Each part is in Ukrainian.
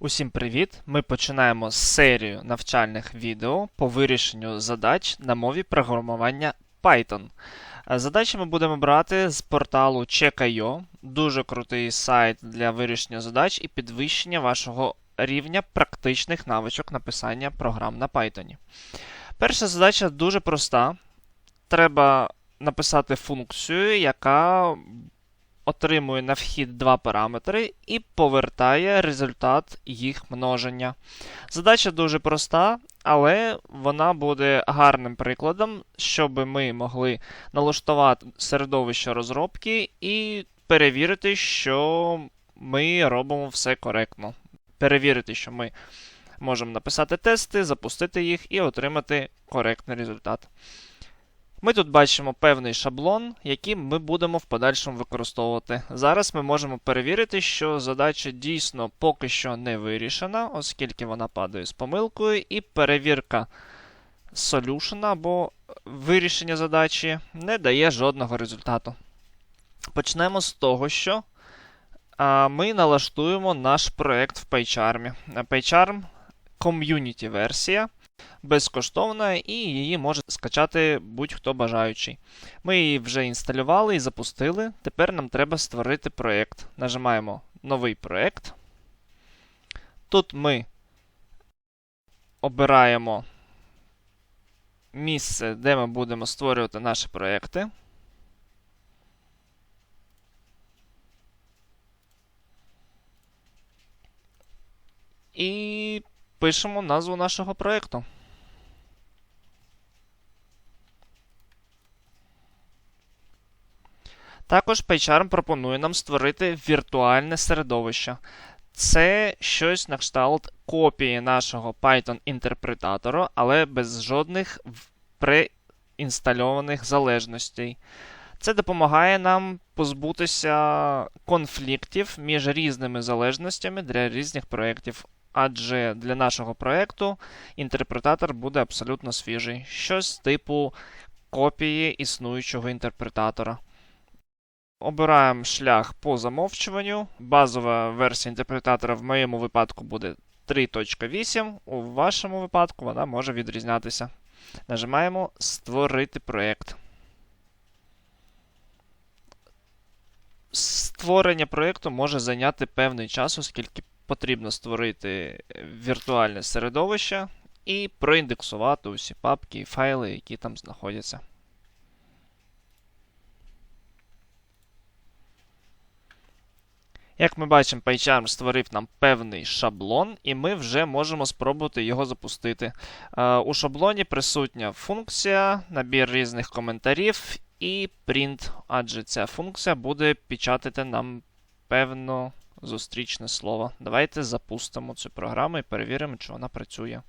Усім привіт! Ми починаємо серію навчальних відео по вирішенню задач на мові програмування Python. Е, Задачі ми будемо брати з порталу Check.io. Дуже крутий сайт для вирішення задач і підвищення вашого рівня практичних навичок написання програм на Python. Перша задача дуже проста. Треба написати функцію, яка отримує на вхід два параметри і повертає результат їх множення. Задача дуже проста, але вона буде гарним прикладом, щоб ми могли налаштувати середовище розробки і перевірити, що ми робимо все коректно. Перевірити, що ми можемо написати тести, запустити їх і отримати коректний результат. Ми тут бачимо певний шаблон, який ми будемо в подальшому використовувати. Зараз ми можемо перевірити, що задача дійсно поки що не вирішена, оскільки вона падає з помилкою, і перевірка solution або вирішення задачі не дає жодного результату. Почнемо з того, що ми налаштуємо наш проект в PyCharm. PyCharm ком'юніті версія безкоштовна, і її може скачати будь-хто бажаючий. Ми її вже інсталювали і запустили. Тепер нам треба створити проєкт. Нажимаємо Новий проєкт. Тут ми обираємо місце, де ми будемо створювати наші проєкти. І пишемо назву нашого проєкту. Також PyCharm пропонує нам створити віртуальне середовище. Це щось на кшталт копії нашого Python-інтерпретатору, але без жодних преінстальованих залежностей. Це допомагає нам позбутися конфліктів між різними залежностями для різних проєктів. Адже для нашого проєкту інтерпретатор буде абсолютно свіжий, щось типу копії існуючого інтерпретатора. Обираємо шлях по замовчуванню. Базова версія інтерпретатора в моєму випадку буде 3.8, у вашому випадку вона може відрізнятися. Нажимаємо Створити проєкт. Створення проєкту може зайняти певний час, оскільки потрібно створити віртуальне середовище і проіндексувати усі папки і файли, які там знаходяться. Як ми бачимо, PyCharm створив нам певний шаблон, і ми вже можемо спробувати його запустити. У шаблоні присутня функція, набір різних коментарів і print, адже ця функція буде печатати нам певно зустрічне слово. Давайте запустимо цю програму і перевіримо, чи вона працює.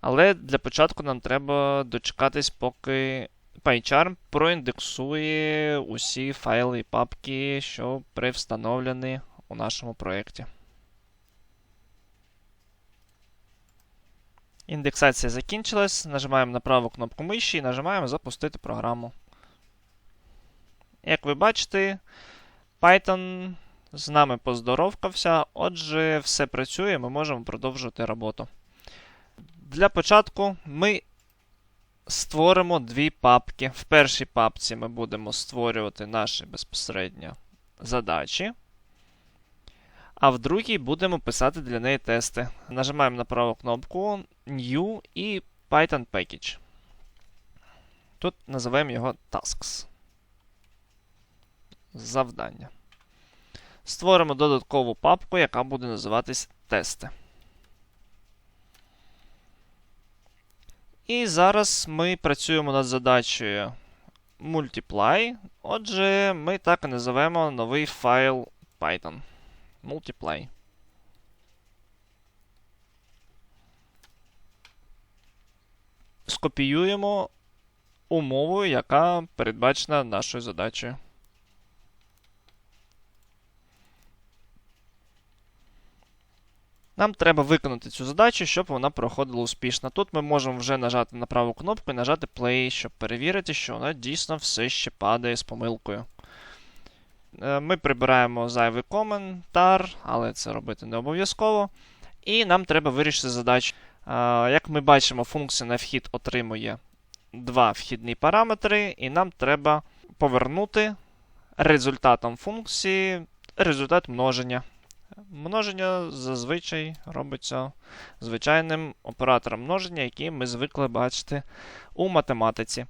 Але для початку нам треба дочекатись, поки PyCharm проіндексує усі файли і папки, що привстановлені у нашому проєкті. Індексація закінчилась. Нажимаємо на праву кнопку миші і нажимаємо Запустити програму. Як ви бачите, Python з нами поздоровкався, отже, все працює, ми можемо продовжувати роботу. Для початку ми створимо дві папки. В першій папці ми будемо створювати наші безпосередньо задачі. А в другій будемо писати для неї тести. Нажимаємо на праву кнопку New і Python Package. Тут називаємо його Tasks. Завдання. Створимо додаткову папку, яка буде називатись тести. І зараз ми працюємо над задачею Multiply. Отже, ми так і називаємо новий файл Python. Multiply. Скопіюємо умову, яка передбачена нашою задачею. Нам треба виконати цю задачу, щоб вона проходила успішно. Тут ми можемо вже нажати на праву кнопку і нажати Play, щоб перевірити, що вона дійсно все ще падає з помилкою. Е, Ми прибираємо зайвий коментар, але це робити не обов'язково. І нам треба вирішити задачу. Е, Як ми бачимо, функція на вхід отримує два вхідні параметри, і нам треба повернути результатом функції результат множення. Множення зазвичай робиться звичайним оператором множення, який ми звикли бачити у математиці.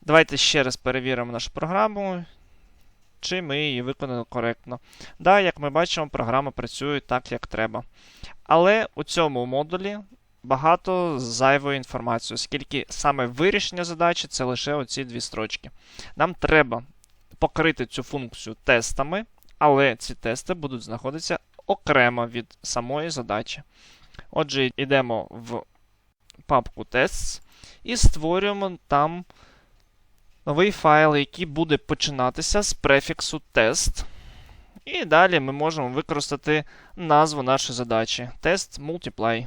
Давайте ще раз перевіримо нашу програму, чи ми її виконали коректно. Да, як ми бачимо, програма працює так, як треба. Але у цьому модулі багато зайвої інформації, оскільки саме вирішення задачі це лише оці дві строчки. Нам треба покрити цю функцію тестами, але ці тести будуть знаходитися окремо від самої задачі. Отже, йдемо в папку Tests і створюємо там новий файл, який буде починатися з префіксу тест. І далі ми можемо використати назву нашої задачі тест multiply.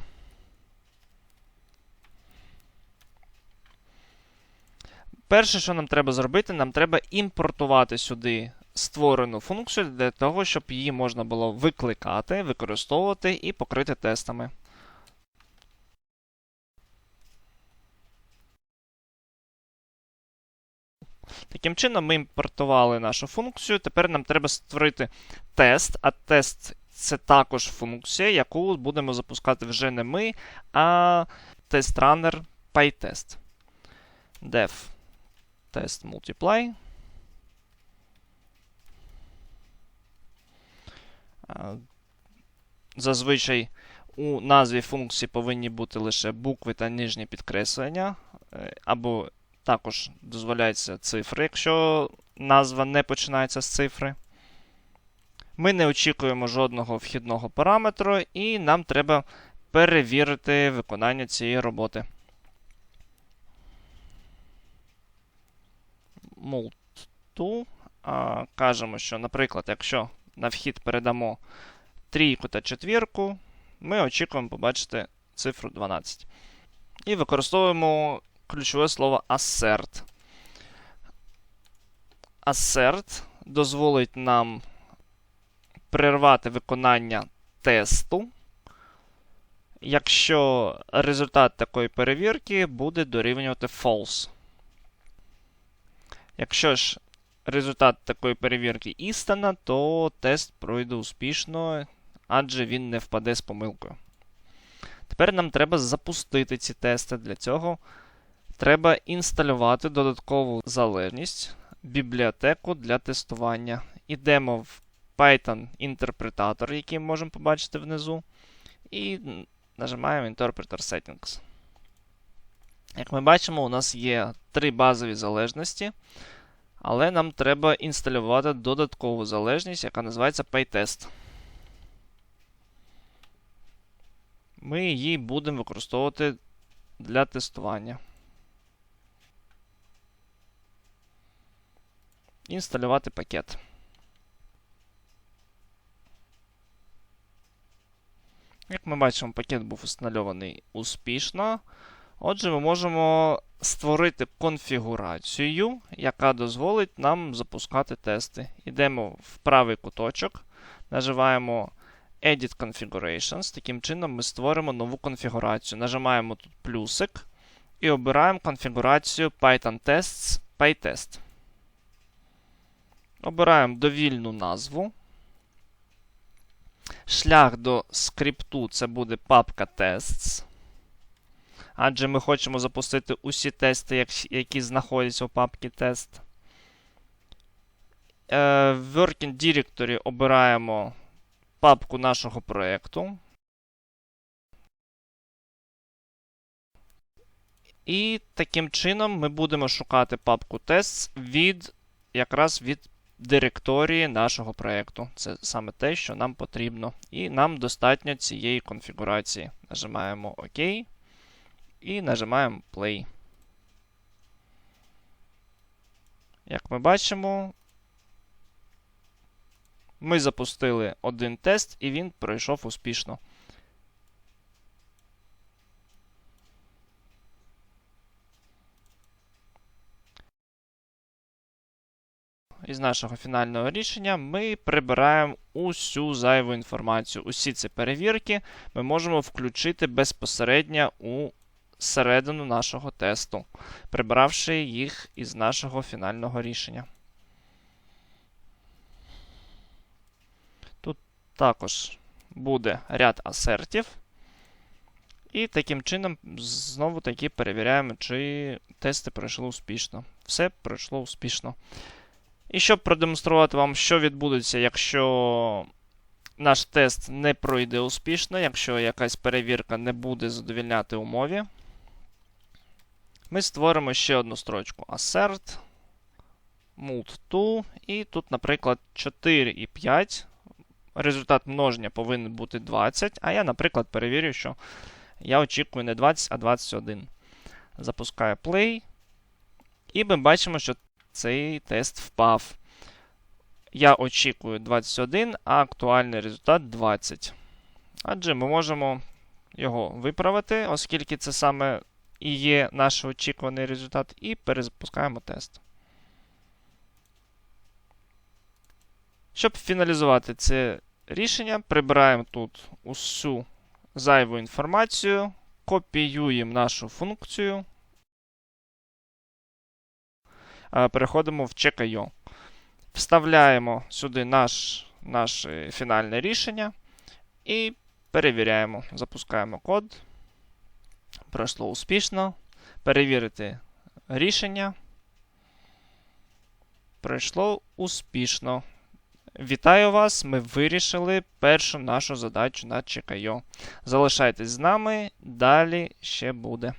Перше, що нам треба зробити, нам треба імпортувати сюди створену функцію для того, щоб її можна було викликати, використовувати і покрити тестами. Таким чином, ми імпортували нашу функцію. Тепер нам треба створити тест, а тест це також функція, яку будемо запускати вже не ми, а тест-ранер PyTest. def test multiply. Зазвичай у назві функції повинні бути лише букви та нижні підкреслення, е, або також дозволяється цифри, якщо назва не починається з цифри. Ми не очікуємо жодного вхідного параметру, і нам треба перевірити виконання цієї роботи. Mult2. А, Кажемо, що, наприклад, якщо на вхід передамо трійку та четвірку, ми очікуємо побачити цифру 12. І використовуємо ключове слово assert. Assert дозволить нам перервати виконання тесту, якщо результат такої перевірки буде дорівнювати false. Якщо ж результат такої перевірки істина, то тест пройде успішно, адже він не впаде з помилкою. Тепер нам треба запустити ці тести. Для цього треба інсталювати додаткову залежність, бібліотеку для тестування. Ідемо в Python інтерпретатор, який ми можемо побачити внизу, і нажимаємо Interpreter Settings. Як ми бачимо, у нас є три базові залежності. Але нам треба інсталювати додаткову залежність, яка називається PyTest. Ми її будемо використовувати для тестування. Інсталювати пакет. Як ми бачимо, пакет був інстальований успішно. Отже, ми можемо створити конфігурацію, яка дозволить нам запускати тести. Йдемо в правий куточок, нажимаємо Edit Configurations. Таким чином ми створимо нову конфігурацію. Нажимаємо тут плюсик і обираємо конфігурацію Python Tests PyTest. Обираємо довільну назву. Шлях до скрипту це буде папка Tests адже ми хочемо запустити усі тести, які знаходяться у папці тест. Е, в Working Directory обираємо папку нашого проєкту. І таким чином ми будемо шукати папку tests від якраз від директорії нашого проєкту. Це саме те, що нам потрібно. І нам достатньо цієї конфігурації. Нажимаємо ОК і нажимаємо Play. Як ми бачимо, ми запустили один тест, і він пройшов успішно. Із нашого фінального рішення ми прибираємо усю зайву інформацію. Усі ці перевірки ми можемо включити безпосередньо у середину нашого тесту, прибравши їх із нашого фінального рішення. Тут також буде ряд асертів. І таким чином знову таки перевіряємо, чи тести пройшли успішно. Все пройшло успішно. І щоб продемонструвати вам, що відбудеться, якщо наш тест не пройде успішно, якщо якась перевірка не буде задовільняти умові, ми створимо ще одну строчку assert, mult2, і тут, наприклад, 4 і 5. Результат множення повинен бути 20, а я, наприклад, перевірю, що я очікую не 20, а 21. Запускаю play. І ми бачимо, що цей тест впав. Я очікую 21, а актуальний результат 20. Адже ми можемо його виправити, оскільки це саме і є наш очікуваний результат, і перезапускаємо тест. Щоб фіналізувати це рішення, прибираємо тут усю зайву інформацію, копіюємо нашу функцію, переходимо в check.io. Вставляємо сюди наш, наше фінальне рішення і перевіряємо. Запускаємо код. Пройшло успішно. Перевірити рішення. Пройшло успішно. Вітаю вас! Ми вирішили першу нашу задачу на Check.io. Залишайтесь з нами, далі ще буде.